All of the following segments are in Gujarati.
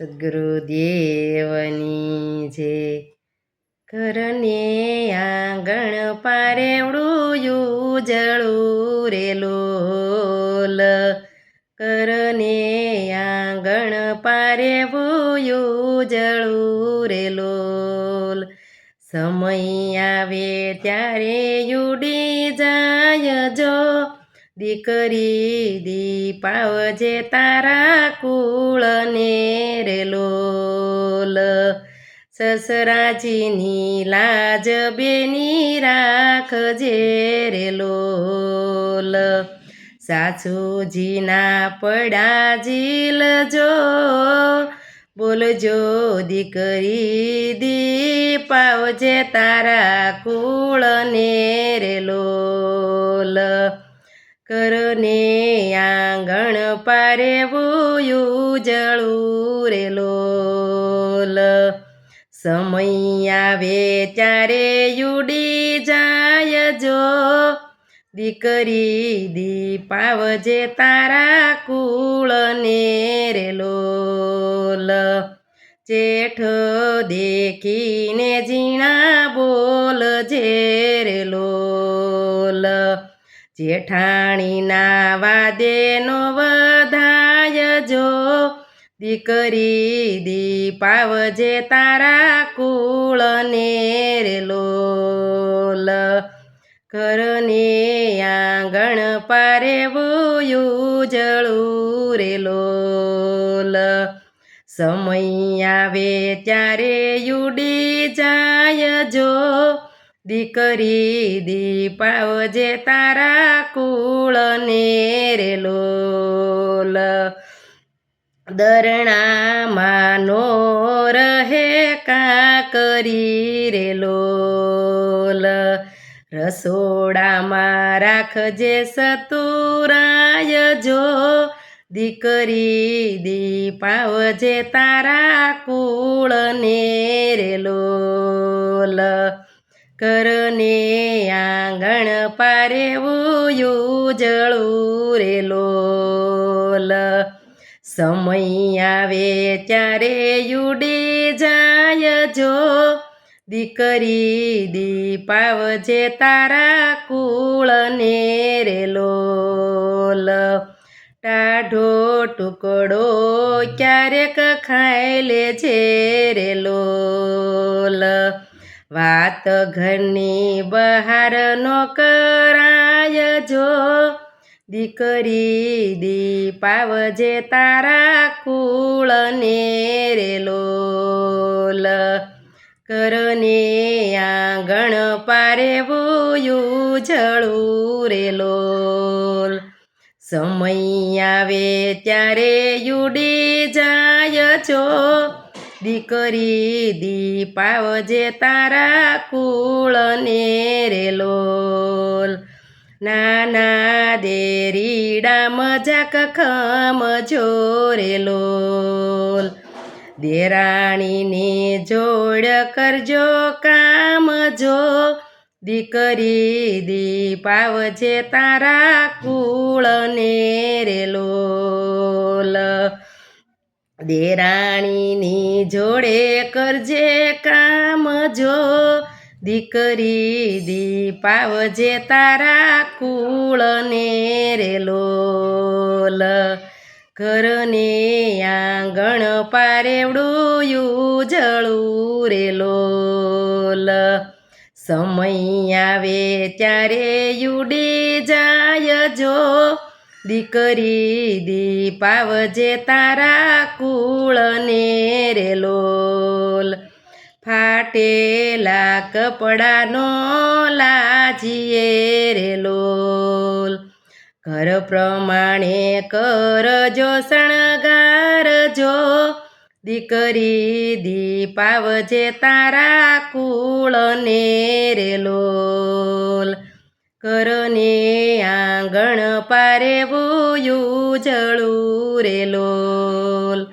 સદગુરુદેવની જે ઘરને આંગણ પારેવડું ઉજળું રે કરને આંગણ પારેવું ઉજળું રે સમય આવે ત્યારે યુડી જાય જો દીકરી દીપાવજે તારા કુળને રે લોલ સસરાજીની લાજ બેની રાખજે રે લોલ સાસુજીના પડા જીલ જો. બોલજો દીકરી દીપાવજે તારા કુળને રે લોલ કરને આંગણ પારેવું ઉજળું રે લોલ. સમય આવે ત્યારે યુડી જાય જો. દીકરી દીપાવજે તારા કુળને રે લોલ. જેઠ દેખીને ઝીણા બોલ. જેઠાણીના વાદેનો વધાય જો. દીકરી દીપાવજે તારા કુળને રે લોલ ઘરને આંગણ પારેવું ઉજળું રે લોલ સમય આવે ત્યારે યુડી જાય જો. દીકરી દીપાવજે તારા કુળને રે લોલ દરણામાં નો રહે કાકરી રે લોલ રસોડામાં રાખજે સતુરાય જો. દીકરી દીપાવજે તારા કુળને રે લોલ કરને આંગણ પારેવું ઉજળું રે લોલ. સમય આવે ત્યારે યુડી જાય જો દીકરી દીપાવજે તારા કુળને રે લોલ. ટાઢો ટુકડો ક્યારેક ખાઈ લે છે રે લોલ. વાત ઘરની બહાર નો કરાય જો. દીકરી દીપાવજે તારા કુળને રે લોલ. કરને આંગણ પારેવું ઉજળું રે લોલ. સમય આવે ત્યારે યુડી જાય છો. દીકરી દીપાવજે તારા કુળને રે લોલ. નાના દેરીડા મજાક ખમ જોરે લોલ. દેરાણીને જોડ કરજો કામ જો. દીકરી દીપાવજે તારા કુળને રે લોલ. દેરાણીની જોડે કરજે કામ જો. દીકરી દીપાવજે તારા કુળને રેલોલ ઘરને આંગણ પારેવડું ઉજળું રેલોલ સમય આવે ત્યારે યુડી જાય જો. દીકરી દીપાવજે તારા કુળને રે લોલ. ફાટેલા કપડાનો લાજીએ રે લોલ. ઘર પ્રમાણે કરજો શણગારજો દીકરી દીપાવજે તારા કુળને રે લોલ. કરને આંગણ પારેવું જળું રે લોલ.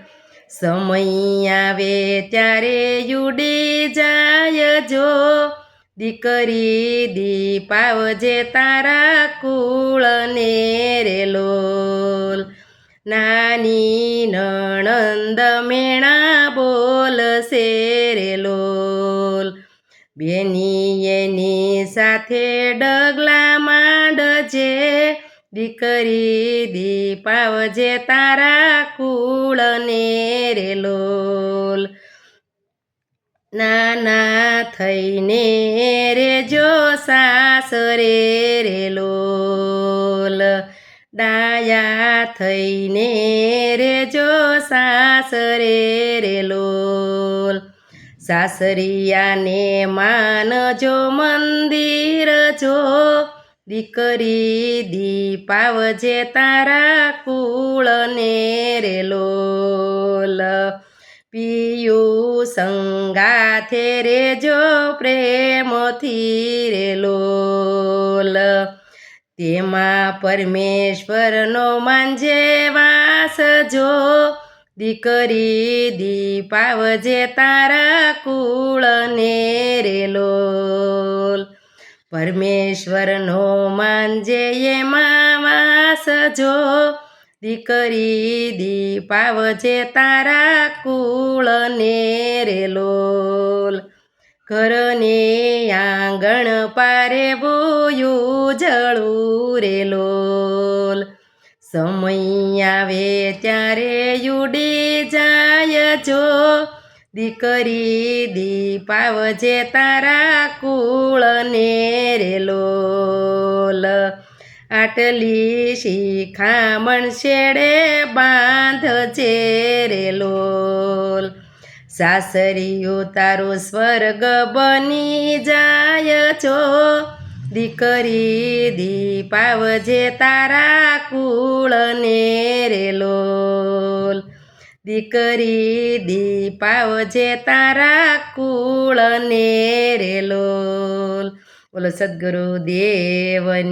સમય આવે ત્યારે યુડી જાય જો. દીકરી દીપાવજે તારા કુળને રે લોલ. નાની નણંદ મેણા બોલશે. માંડજે, દીકરી દીપાવજે તારા કુળને રે લોલ. નાના થઈને રે જો સાસરે રે લોલ. ડાયા થઈને રે જો સાસરે રે લોલ. સાસરિયાને માનજો મંદિર જો દીકરી દીપાવજે તારા કુળને રે લોલ. પિયુ સંગાથે રે જો પ્રેમથી રે લોલ. તેમાં પરમેશ્વરનો માંજે વાસ જો દીકરી દીપાવજે તારા કુળને રે લોલ. પરમેશ્વરનો માંજે એમાં વાસ જો, દીકરી દીપાવજે તારા કુળને રે લોલ. ઘરને આંગણ પારે બોયું જળું રે સમય આવે ત્યારે યુડી જાય જો દીકરી દીપાવજે તારા કુળને રે લોલ. આટલી શિખામણ શેડે બાંધજે રે સાસરીઓ તારો સ્વર્ગ બની જાય છો. દીકરી દીપાવજે તારા કુળને રે લોલ. દીકરી દીપાવજે તારા કુળને રે લોલ બોલો સદગુરુ દેવની